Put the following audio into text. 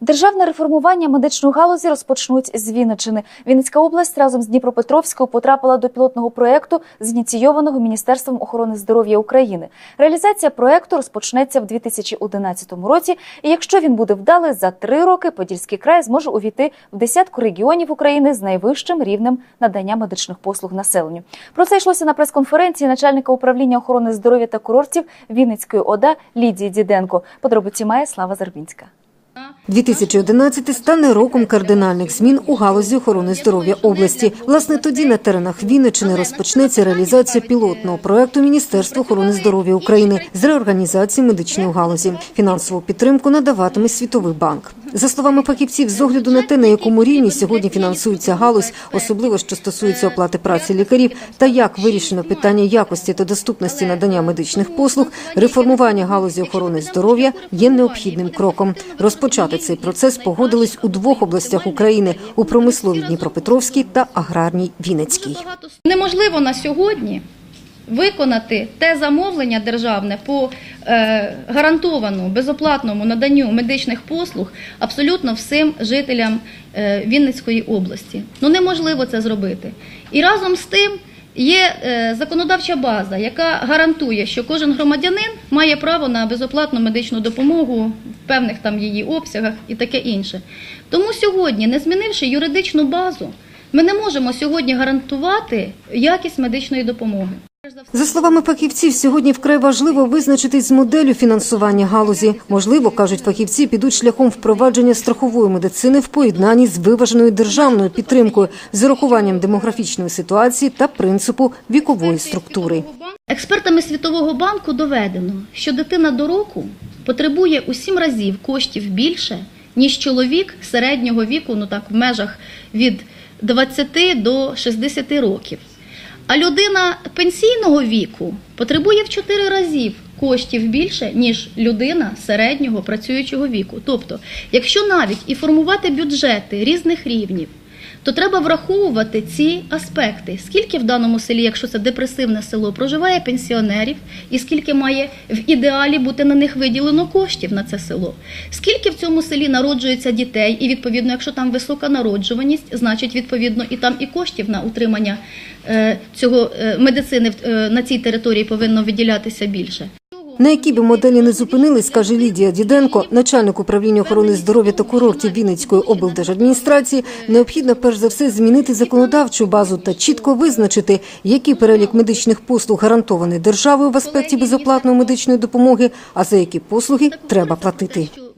Державне реформування медичної галузі розпочнуть з Вінничини. Вінницька область разом з Дніпропетровською потрапила до пілотного проєкту, зініційованого Міністерством охорони здоров'я України. Реалізація проєкту розпочнеться в 2011 році. І якщо він буде вдалий, за три роки Подільський край зможе увійти в десятку регіонів України з найвищим рівнем надання медичних послуг населенню. Про це йшлося на прес-конференції начальника управління охорони здоров'я та курортів Вінницької ОДА Лідії Діденко. Подробиці має Слава Зарбінська. 2011 стане роком кардинальних змін у галузі охорони здоров'я області. Власне, тоді на теренах Вінничини розпочнеться реалізація пілотного проекту Міністерства охорони здоров'я України з реорганізації медичної галузі. Фінансову підтримку надаватиме Світовий банк. За словами фахівців, з огляду на те, на якому рівні сьогодні фінансується галузь, особливо що стосується оплати праці лікарів, та як вирішено питання якості та доступності надання медичних послуг, реформування галузі охорони здоров'я є необхідним кроком. Розпочати цей процес погодились у двох областях України у промисловій Дніпропетровській та аграрній Вінницькій. Неможливо на сьогодні виконати те замовлення державне по е, гарантованому безоплатному наданню медичних послуг абсолютно всім жителям е, Вінницької області. Ну неможливо це зробити. І разом з тим. Є е, законодавча база, яка гарантує, що кожен громадянин має право на безоплатну медичну допомогу в певних там її обсягах і таке інше. Тому сьогодні, не змінивши юридичну базу, ми не можемо сьогодні гарантувати якість медичної допомоги. За словами фахівців, сьогодні вкрай важливо визначитись з моделлю фінансування галузі. Можливо, кажуть фахівці, підуть шляхом впровадження страхової медицини в поєднанні з виваженою державною підтримкою з урахуванням демографічної ситуації та принципу вікової структури. Експертами Світового банку доведено, що дитина до року потребує у сім разів коштів більше, ніж чоловік середнього віку, ну так в межах від 20 до 60 років. А людина пенсійного віку потребує в 4 разів коштів більше, ніж людина середнього працюючого віку. Тобто, якщо навіть і формувати бюджети різних рівнів, то треба враховувати ці аспекти. Скільки в даному селі, якщо це депресивне село, проживає пенсіонерів, і скільки має в ідеалі бути на них виділено коштів на це село, скільки в цьому селі народжується дітей, і відповідно, якщо там висока народжуваність, значить відповідно і там і коштів на утримання е, цього е, медицини е, на цій території повинно виділятися більше. На якій би моделі не зупинились, каже Лідія Діденко, начальник управління охорони здоров'я та курортів Вінницької облдержадміністрації, необхідно перш за все змінити законодавчу базу та чітко визначити, який перелік медичних послуг гарантований державою в аспекті безоплатної медичної допомоги, а за які послуги треба платити.